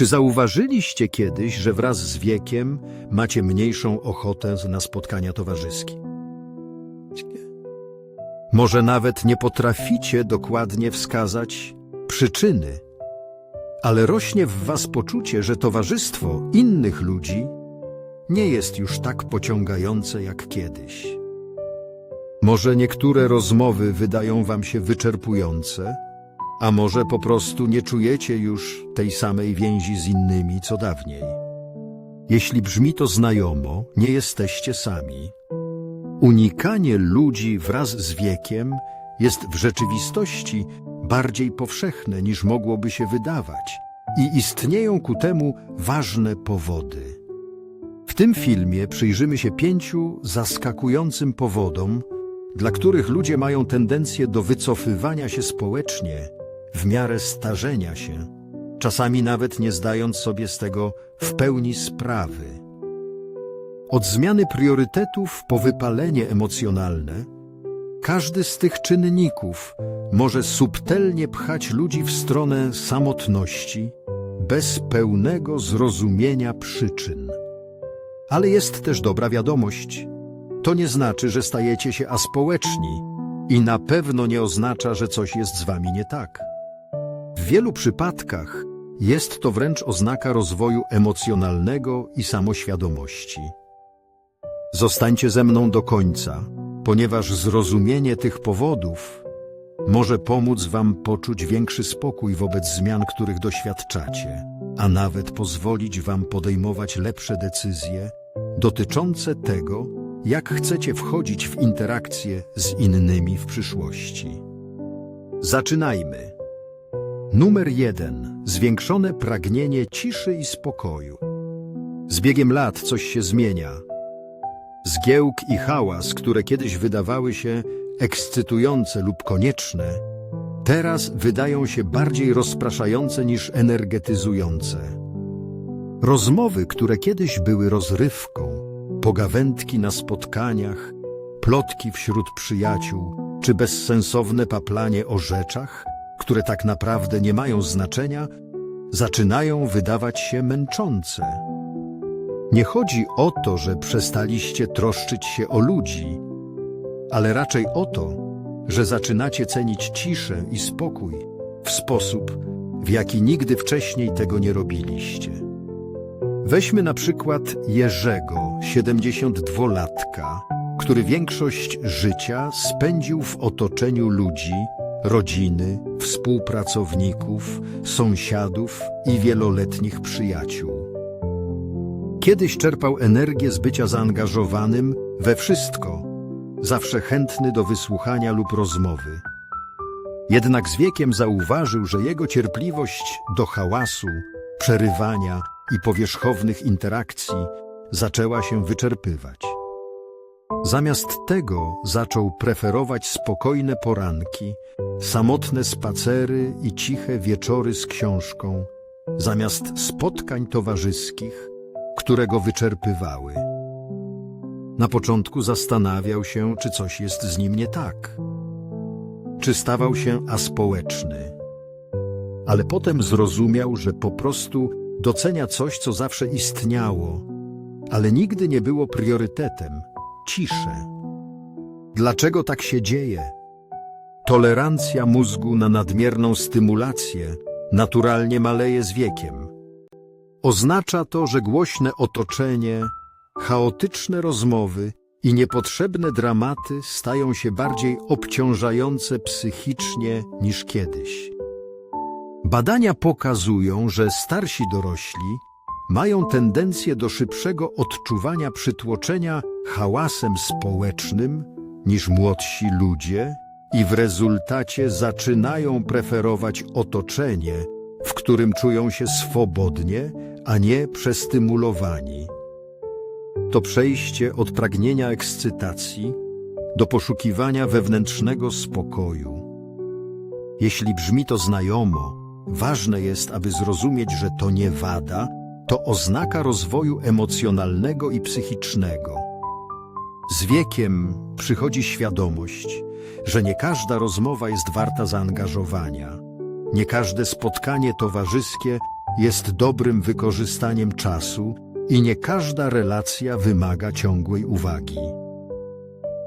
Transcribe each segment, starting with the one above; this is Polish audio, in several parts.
Czy zauważyliście kiedyś, że wraz z wiekiem macie mniejszą ochotę na spotkania towarzyskie? Może nawet nie potraficie dokładnie wskazać przyczyny, ale rośnie w was poczucie, że towarzystwo innych ludzi nie jest już tak pociągające jak kiedyś. Może niektóre rozmowy wydają wam się wyczerpujące, a może po prostu nie czujecie już tej samej więzi z innymi co dawniej. Jeśli brzmi to znajomo, nie jesteście sami. Unikanie ludzi wraz z wiekiem jest w rzeczywistości bardziej powszechne niż mogłoby się wydawać i istnieją ku temu ważne powody. W tym filmie przyjrzymy się pięciu zaskakującym powodom, dla których ludzie mają tendencję do wycofywania się społecznie w miarę starzenia się, czasami nawet nie zdając sobie z tego w pełni sprawy. Od zmiany priorytetów po wypalenie emocjonalne, każdy z tych czynników może subtelnie pchać ludzi w stronę samotności, bez pełnego zrozumienia przyczyn. Ale jest też dobra wiadomość. To nie znaczy, że stajecie się aspołeczni i na pewno nie oznacza, że coś jest z wami nie tak. Wielu przypadkach jest to wręcz oznaka rozwoju emocjonalnego i samoświadomości. Zostańcie ze mną do końca, ponieważ zrozumienie tych powodów może pomóc Wam poczuć większy spokój wobec zmian, których doświadczacie, a nawet pozwolić Wam podejmować lepsze decyzje dotyczące tego, jak chcecie wchodzić w interakcje z innymi w przyszłości. Zaczynajmy. Numer jeden. Zwiększone pragnienie ciszy i spokoju. Z biegiem lat coś się zmienia. Zgiełk i hałas, które kiedyś wydawały się ekscytujące lub konieczne, teraz wydają się bardziej rozpraszające niż energetyzujące. Rozmowy, które kiedyś były rozrywką, pogawędki na spotkaniach, plotki wśród przyjaciół, czy bezsensowne paplanie o rzeczach, które tak naprawdę nie mają znaczenia, zaczynają wydawać się męczące. Nie chodzi o to, że przestaliście troszczyć się o ludzi, ale raczej o to, że zaczynacie cenić ciszę i spokój w sposób, w jaki nigdy wcześniej tego nie robiliście. Weźmy na przykład Jerzego, 72-latka, który większość życia spędził w otoczeniu ludzi, rodziny, współpracowników, sąsiadów i wieloletnich przyjaciół. Kiedyś czerpał energię z bycia zaangażowanym we wszystko, zawsze chętny do wysłuchania lub rozmowy. Jednak z wiekiem zauważył, że jego cierpliwość do hałasu, przerywania i powierzchownych interakcji zaczęła się wyczerpywać. Zamiast tego zaczął preferować spokojne poranki, samotne spacery i ciche wieczory z książką, zamiast spotkań towarzyskich, które go wyczerpywały. Na początku zastanawiał się, czy coś jest z nim nie tak. Czy stawał się aspołeczny. Ale potem zrozumiał, że po prostu docenia coś, co zawsze istniało, ale nigdy nie było priorytetem ciszę. Dlaczego tak się dzieje? Tolerancja mózgu na nadmierną stymulację naturalnie maleje z wiekiem. Oznacza to, że głośne otoczenie, chaotyczne rozmowy i niepotrzebne dramaty stają się bardziej obciążające psychicznie niż kiedyś. Badania pokazują, że starsi dorośli mają tendencję do szybszego odczuwania przytłoczenia hałasem społecznym niż młodsi ludzie i w rezultacie zaczynają preferować otoczenie, w którym czują się swobodnie, a nie przestymulowani. To przejście od pragnienia ekscytacji do poszukiwania wewnętrznego spokoju. Jeśli brzmi to znajomo, ważne jest, aby zrozumieć, że to nie wada, to oznaka rozwoju emocjonalnego i psychicznego. Z wiekiem przychodzi świadomość, że nie każda rozmowa jest warta zaangażowania. Nie każde spotkanie towarzyskie jest dobrym wykorzystaniem czasu i nie każda relacja wymaga ciągłej uwagi.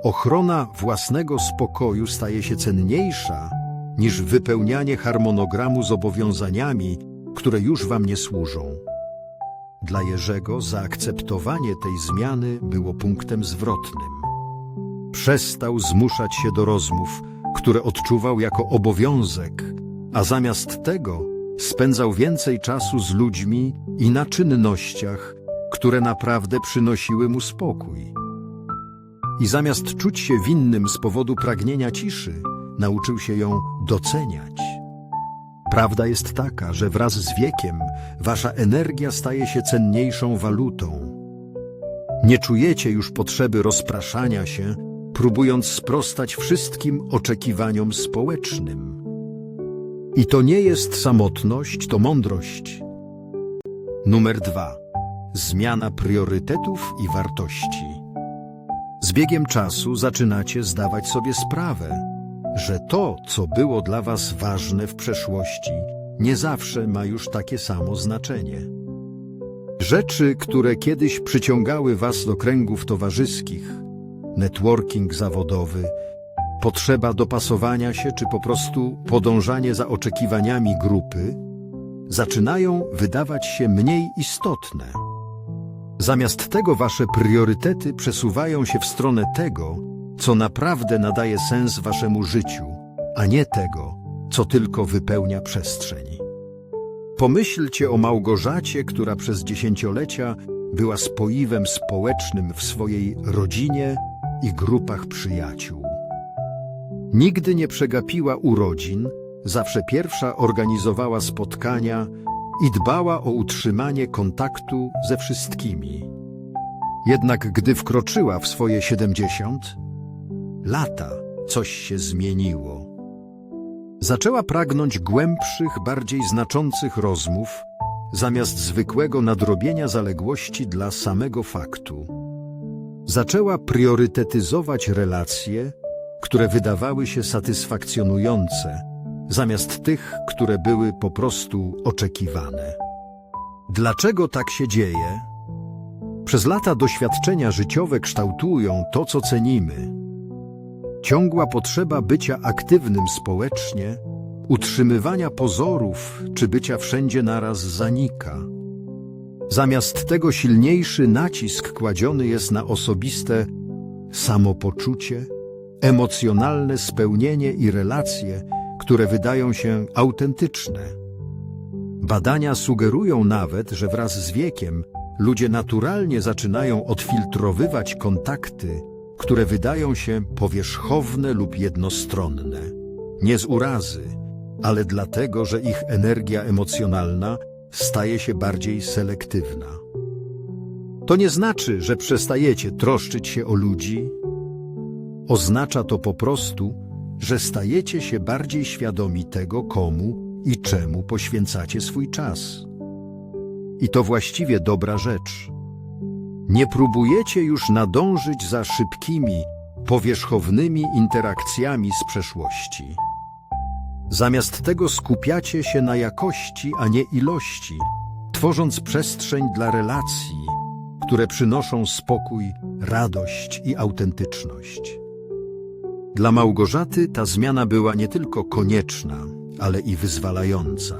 Ochrona własnego spokoju staje się cenniejsza niż wypełnianie harmonogramu zobowiązaniami, które już wam nie służą. Dla Jerzego zaakceptowanie tej zmiany było punktem zwrotnym. Przestał zmuszać się do rozmów, które odczuwał jako obowiązek, a zamiast tego spędzał więcej czasu z ludźmi i na czynnościach, które naprawdę przynosiły mu spokój. I zamiast czuć się winnym z powodu pragnienia ciszy, nauczył się ją doceniać. Prawda jest taka, że wraz z wiekiem wasza energia staje się cenniejszą walutą. Nie czujecie już potrzeby rozpraszania się, próbując sprostać wszystkim oczekiwaniom społecznym. I to nie jest samotność, to mądrość. Numer dwa. Zmiana priorytetów i wartości. Z biegiem czasu zaczynacie zdawać sobie sprawę, że to, co było dla was ważne w przeszłości, nie zawsze ma już takie samo znaczenie. Rzeczy, które kiedyś przyciągały was do kręgów towarzyskich, networking zawodowy, potrzeba dopasowania się czy po prostu podążanie za oczekiwaniami grupy, zaczynają wydawać się mniej istotne. Zamiast tego wasze priorytety przesuwają się w stronę tego, co naprawdę nadaje sens waszemu życiu, a nie tego, co tylko wypełnia przestrzeń. Pomyślcie o Małgorzacie, która przez dziesięciolecia była spoiwem społecznym w swojej rodzinie i grupach przyjaciół. Nigdy nie przegapiła urodzin, zawsze pierwsza organizowała spotkania i dbała o utrzymanie kontaktu ze wszystkimi. Jednak gdy wkroczyła w swoje siedemdziesiąt lata, coś się zmieniło. Zaczęła pragnąć głębszych, bardziej znaczących rozmów, zamiast zwykłego nadrobienia zaległości dla samego faktu. Zaczęła priorytetyzować relacje, które wydawały się satysfakcjonujące, zamiast tych, które były po prostu oczekiwane. Dlaczego tak się dzieje? Przez lata doświadczenia życiowe kształtują to, co cenimy. Ciągła potrzeba bycia aktywnym społecznie, utrzymywania pozorów czy bycia wszędzie naraz zanika. Zamiast tego silniejszy nacisk kładziony jest na osobiste samopoczucie, emocjonalne spełnienie i relacje, które wydają się autentyczne. Badania sugerują nawet, że wraz z wiekiem ludzie naturalnie zaczynają odfiltrowywać kontakty, które wydają się powierzchowne lub jednostronne. Nie z urazy, ale dlatego, że ich energia emocjonalna staje się bardziej selektywna. To nie znaczy, że przestajecie troszczyć się o ludzi. Oznacza to po prostu, że stajecie się bardziej świadomi tego, komu i czemu poświęcacie swój czas. I to właściwie dobra rzecz. Nie próbujecie już nadążyć za szybkimi, powierzchownymi interakcjami z przeszłości. Zamiast tego skupiacie się na jakości, a nie ilości, tworząc przestrzeń dla relacji, które przynoszą spokój, radość i autentyczność. Dla Małgorzaty ta zmiana była nie tylko konieczna, ale i wyzwalająca.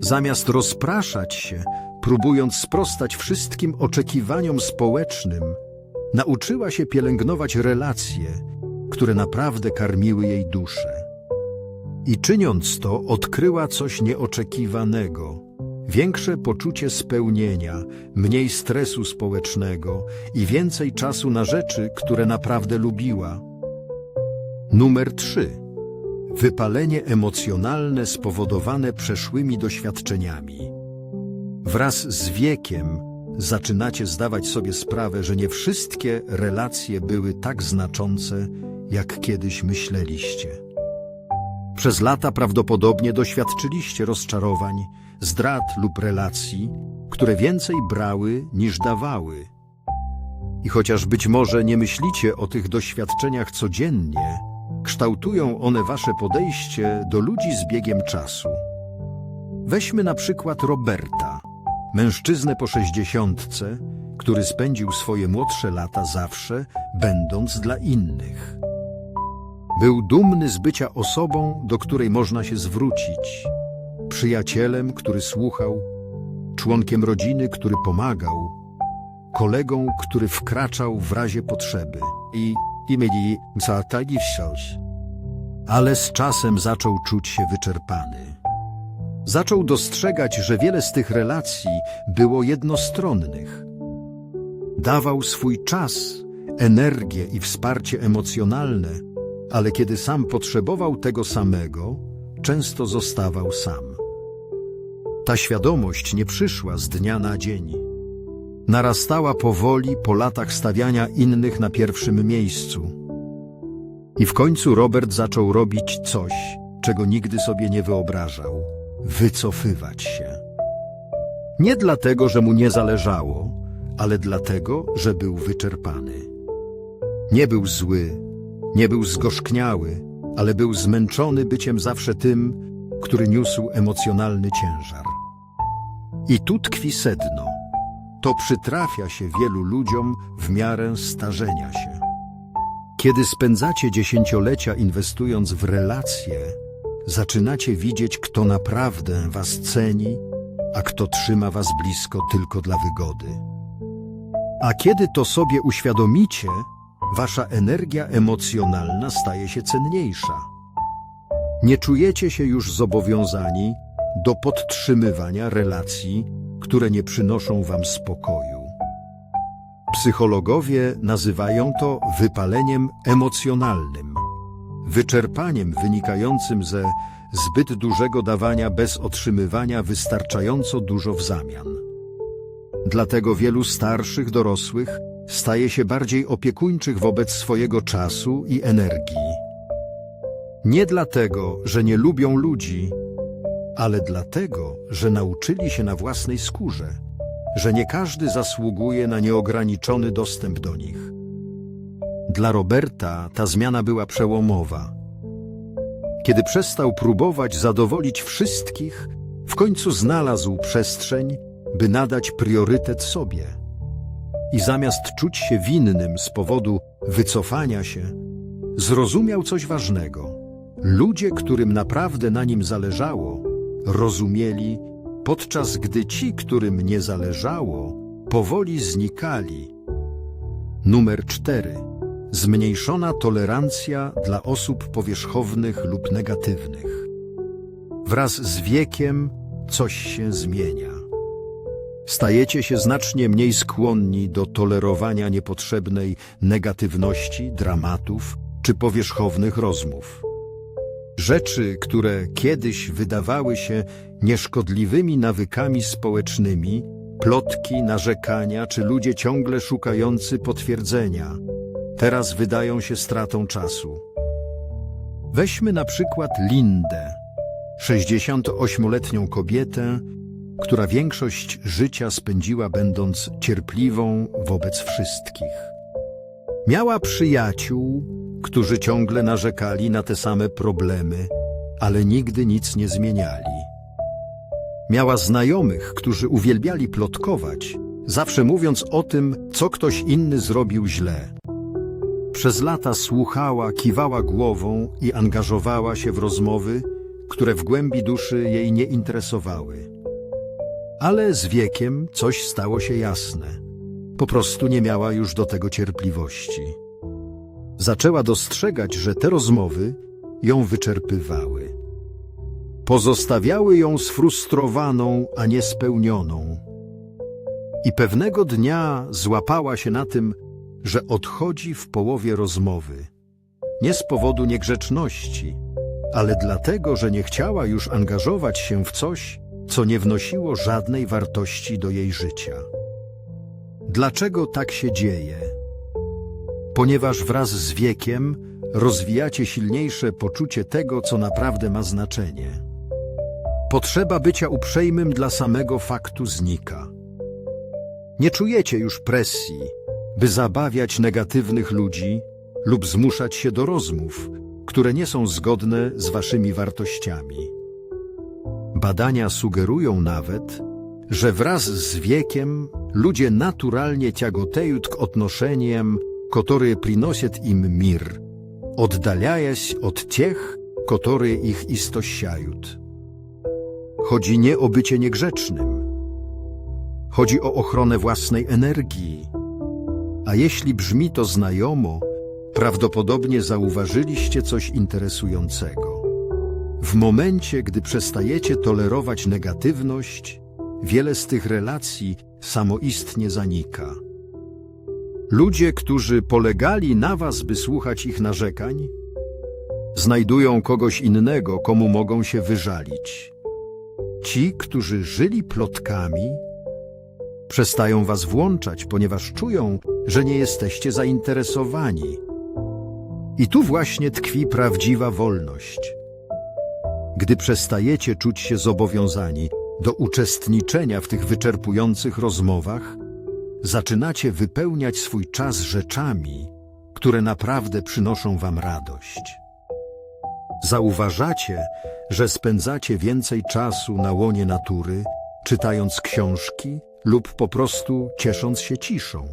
Zamiast rozpraszać się, próbując sprostać wszystkim oczekiwaniom społecznym, nauczyła się pielęgnować relacje, które naprawdę karmiły jej duszę. I czyniąc to, odkryła coś nieoczekiwanego. Większe poczucie spełnienia, mniej stresu społecznego i więcej czasu na rzeczy, które naprawdę lubiła. Numer 3. Wypalenie emocjonalne spowodowane przeszłymi doświadczeniami. Wraz z wiekiem zaczynacie zdawać sobie sprawę, że nie wszystkie relacje były tak znaczące, jak kiedyś myśleliście. Przez lata prawdopodobnie doświadczyliście rozczarowań, zdrad lub relacji, które więcej brały niż dawały. I chociaż być może nie myślicie o tych doświadczeniach codziennie, kształtują one wasze podejście do ludzi z biegiem czasu. Weźmy na przykład Roberta, mężczyznę po sześćdziesiątce, który spędził swoje młodsze lata zawsze, będąc dla innych. Był dumny z bycia osobą, do której można się zwrócić, przyjacielem, który słuchał, członkiem rodziny, który pomagał, kolegą, który wkraczał w razie potrzeby i i mieli msatagi wsiąść. Ale z czasem zaczął czuć się wyczerpany. Zaczął dostrzegać, że wiele z tych relacji było jednostronnych. Dawał swój czas, energię i wsparcie emocjonalne, ale kiedy sam potrzebował tego samego, często zostawał sam. Ta świadomość nie przyszła z dnia na dzień. Narastała powoli po latach stawiania innych na pierwszym miejscu. I w końcu Robert zaczął robić coś, czego nigdy sobie nie wyobrażał wycofywać się. Nie dlatego, że mu nie zależało, ale dlatego, że był wyczerpany. Nie był zły, nie był zgorzkniały, ale był zmęczony byciem zawsze tym, który niósł emocjonalny ciężar. I tu tkwi sedno. To przytrafia się wielu ludziom w miarę starzenia się. Kiedy spędzacie dziesięciolecia inwestując w relacje, zaczynacie widzieć, kto naprawdę was ceni, a kto trzyma was blisko tylko dla wygody. A kiedy to sobie uświadomicie, wasza energia emocjonalna staje się cenniejsza. Nie czujecie się już zobowiązani do podtrzymywania relacji, które nie przynoszą wam spokoju. Psychologowie nazywają to wypaleniem emocjonalnym, wyczerpaniem wynikającym ze zbyt dużego dawania bez otrzymywania wystarczająco dużo w zamian. Dlatego wielu starszych dorosłych staje się bardziej opiekuńczych wobec swojego czasu i energii. Nie dlatego, że nie lubią ludzi, ale dlatego, że nauczyli się na własnej skórze, że nie każdy zasługuje na nieograniczony dostęp do nich. Dla Roberta ta zmiana była przełomowa. Kiedy przestał próbować zadowolić wszystkich, w końcu znalazł przestrzeń, by nadać priorytet sobie. I zamiast czuć się winnym z powodu wycofania się, zrozumiał coś ważnego. Ludzie, którym naprawdę na nim zależało, rozumieli, podczas gdy ci, którym nie zależało, powoli znikali. Numer 4. Zmniejszona tolerancja dla osób powierzchownych lub negatywnych. Wraz z wiekiem coś się zmienia. Stajecie się znacznie mniej skłonni do tolerowania niepotrzebnej negatywności, dramatów czy powierzchownych rozmów. Rzeczy, które kiedyś wydawały się nieszkodliwymi nawykami społecznymi, plotki, narzekania czy ludzie ciągle szukający potwierdzenia, teraz wydają się stratą czasu. Weźmy na przykład Lindę, 68-letnią kobietę, która większość życia spędziła będąc cierpliwą wobec wszystkich. Miała przyjaciół, którzy ciągle narzekali na te same problemy, ale nigdy nic nie zmieniali. Miała znajomych, którzy uwielbiali plotkować, zawsze mówiąc o tym, co ktoś inny zrobił źle. Przez lata słuchała, kiwała głową i angażowała się w rozmowy, które w głębi duszy jej nie interesowały. Ale z wiekiem coś stało się jasne. Po prostu nie miała już do tego cierpliwości. Zaczęła dostrzegać, że te rozmowy ją wyczerpywały. Pozostawiały ją sfrustrowaną, a niespełnioną. I pewnego dnia złapała się na tym, że odchodzi w połowie rozmowy. Nie z powodu niegrzeczności, ale dlatego, że nie chciała już angażować się w coś, co nie wnosiło żadnej wartości do jej życia. Dlaczego tak się dzieje? Ponieważ wraz z wiekiem rozwijacie silniejsze poczucie tego, co naprawdę ma znaczenie. Potrzeba bycia uprzejmym dla samego faktu znika. Nie czujecie już presji, by zabawiać negatywnych ludzi lub zmuszać się do rozmów, które nie są zgodne z waszymi wartościami. Badania sugerują nawet, że wraz z wiekiem ludzie naturalnie тяготеют к отношениям, которые приносят им мир, отдаляясь od тех, которые ich истощают. Chodzi nie o bycie niegrzecznym. Chodzi o ochronę własnej energii. a jeśli brzmi to znajomo, prawdopodobnie zauważyliście coś interesującego. W momencie, gdy przestajecie tolerować negatywność, wiele z tych relacji samoistnie zanika. Ludzie, którzy polegali na was, by słuchać ich narzekań, znajdują kogoś innego, komu mogą się wyżalić. Ci, którzy żyli plotkami, przestają was włączać, ponieważ czują, że nie jesteście zainteresowani. I tu właśnie tkwi prawdziwa wolność. Gdy przestajecie czuć się zobowiązani do uczestniczenia w tych wyczerpujących rozmowach, zaczynacie wypełniać swój czas rzeczami, które naprawdę przynoszą wam radość. Zauważacie, że spędzacie więcej czasu na łonie natury, czytając książki lub po prostu ciesząc się ciszą.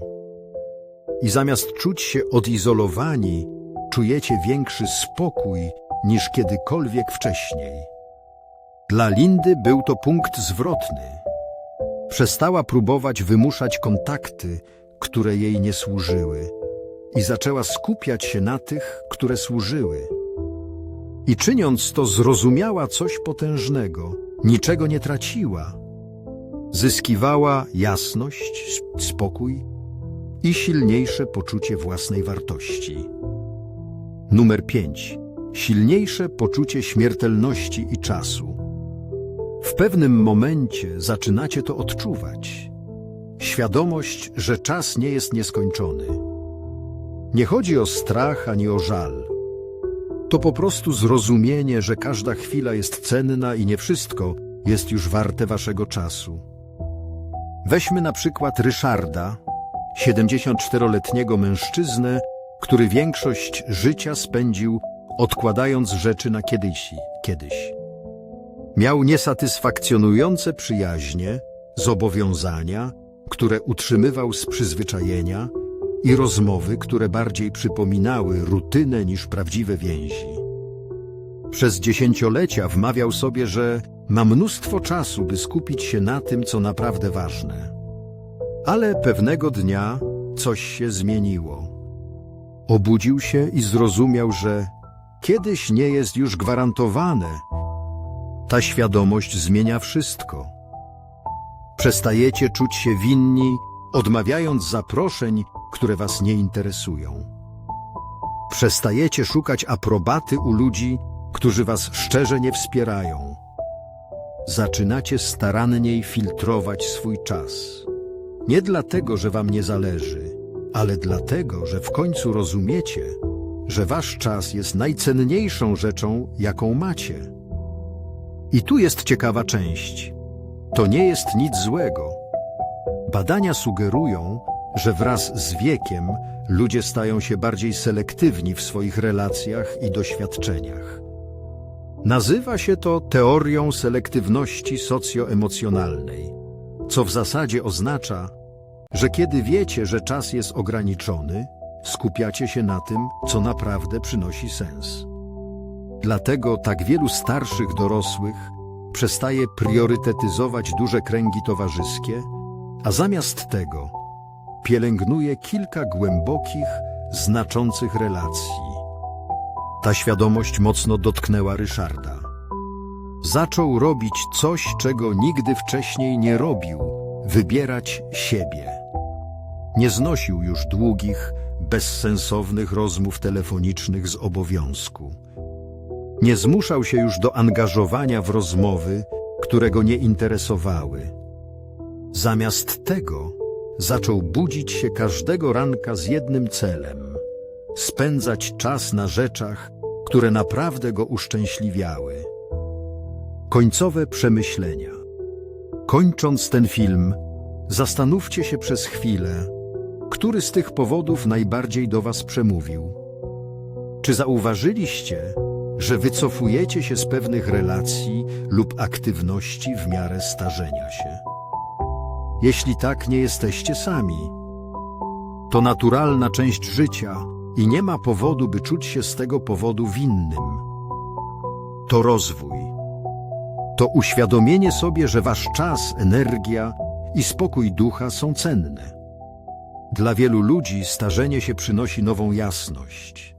I zamiast czuć się odizolowani, czujecie większy spokój niż kiedykolwiek wcześniej. Dla Lindy był to punkt zwrotny. Przestała próbować wymuszać kontakty, które jej nie służyły, i zaczęła skupiać się na tych, które służyły. I czyniąc to, zrozumiała coś potężnego, niczego nie traciła. Zyskiwała jasność, sp- spokój i silniejsze poczucie własnej wartości. Numer 5. Silniejsze poczucie śmiertelności i czasu. W pewnym momencie zaczynacie to odczuwać. Świadomość, że czas nie jest nieskończony. Nie chodzi o strach ani o żal. To po prostu zrozumienie, że każda chwila jest cenna i nie wszystko jest już warte waszego czasu. Weźmy na przykład Ryszarda, 74-letniego mężczyznę, który większość życia spędził odkładając rzeczy na kiedyś. kiedyś. Miał niesatysfakcjonujące przyjaźnie, zobowiązania, które utrzymywał z przyzwyczajenia i rozmowy, które bardziej przypominały rutynę niż prawdziwe więzi. Przez dziesięciolecia wmawiał sobie, że ma mnóstwo czasu, by skupić się na tym, co naprawdę ważne. Ale pewnego dnia coś się zmieniło. Obudził się i zrozumiał, że kiedyś nie jest już gwarantowane. Ta świadomość zmienia wszystko. Przestajecie czuć się winni, odmawiając zaproszeń, które was nie interesują. Przestajecie szukać aprobaty u ludzi, którzy was szczerze nie wspierają. Zaczynacie staranniej filtrować swój czas. Nie dlatego, że wam nie zależy, ale dlatego, że w końcu rozumiecie, że wasz czas jest najcenniejszą rzeczą, jaką macie. I tu jest ciekawa część. To nie jest nic złego. Badania sugerują, że wraz z wiekiem ludzie stają się bardziej selektywni w swoich relacjach i doświadczeniach. Nazywa się to teorią selektywności socjoemocjonalnej, co w zasadzie oznacza, że kiedy wiecie, że czas jest ograniczony, skupiacie się na tym, co naprawdę przynosi sens. Dlatego tak wielu starszych dorosłych przestaje priorytetyzować duże kręgi towarzyskie, a zamiast tego pielęgnuje kilka głębokich, znaczących relacji. Ta świadomość mocno dotknęła Ryszarda. Zaczął robić coś, czego nigdy wcześniej nie robił wybierać siebie. Nie znosił już długich, bezsensownych rozmów telefonicznych z obowiązku. Nie zmuszał się już do angażowania w rozmowy, które go nie interesowały. Zamiast tego zaczął budzić się każdego ranka z jednym celem spędzać czas na rzeczach, które naprawdę go uszczęśliwiały. Końcowe przemyślenia. Kończąc ten film, zastanówcie się przez chwilę, który z tych powodów najbardziej do Was przemówił. Czy zauważyliście, że wycofujecie się z pewnych relacji lub aktywności w miarę starzenia się. Jeśli tak, nie jesteście sami. To naturalna część życia i nie ma powodu, by czuć się z tego powodu winnym. To rozwój. To uświadomienie sobie, że wasz czas, energia i spokój ducha są cenne. Dla wielu ludzi starzenie się przynosi nową jasność.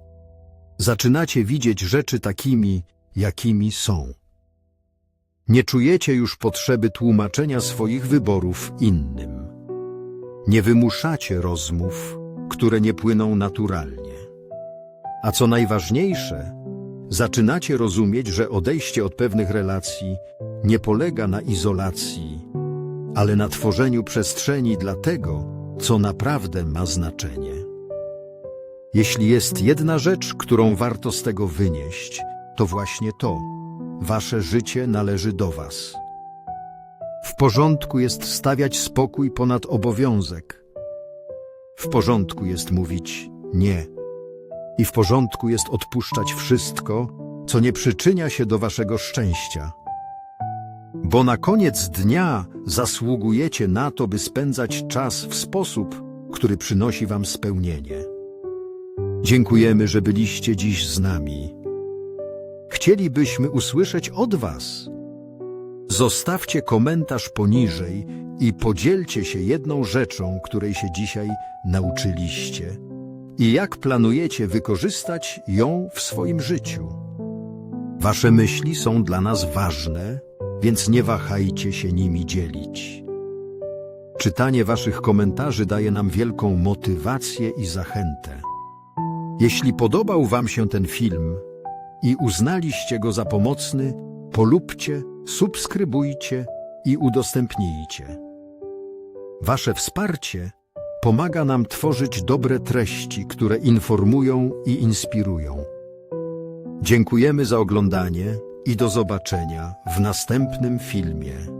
Zaczynacie widzieć rzeczy takimi, jakimi są. Nie czujecie już potrzeby tłumaczenia swoich wyborów innym. Nie wymuszacie rozmów, które nie płyną naturalnie. A co najważniejsze, zaczynacie rozumieć, że odejście od pewnych relacji nie polega na izolacji, ale na tworzeniu przestrzeni dla tego, co naprawdę ma znaczenie. Jeśli jest jedna rzecz, którą warto z tego wynieść, to właśnie to. Wasze życie należy do was. W porządku jest stawiać spokój ponad obowiązek. W porządku jest mówić nie. I w porządku jest odpuszczać wszystko, co nie przyczynia się do waszego szczęścia. Bo na koniec dnia zasługujecie na to, by spędzać czas w sposób, który przynosi wam spełnienie. Dziękujemy, że byliście dziś z nami. Chcielibyśmy usłyszeć od Was. Zostawcie komentarz poniżej i podzielcie się jedną rzeczą, której się dzisiaj nauczyliście i jak planujecie wykorzystać ją w swoim życiu. Wasze myśli są dla nas ważne, więc nie wahajcie się nimi dzielić. Czytanie Waszych komentarzy daje nam wielką motywację i zachętę. Jeśli podobał Wam się ten film i uznaliście go za pomocny, polubcie, subskrybujcie i udostępnijcie. Wasze wsparcie pomaga nam tworzyć dobre treści, które informują i inspirują. Dziękujemy za oglądanie i do zobaczenia w następnym filmie.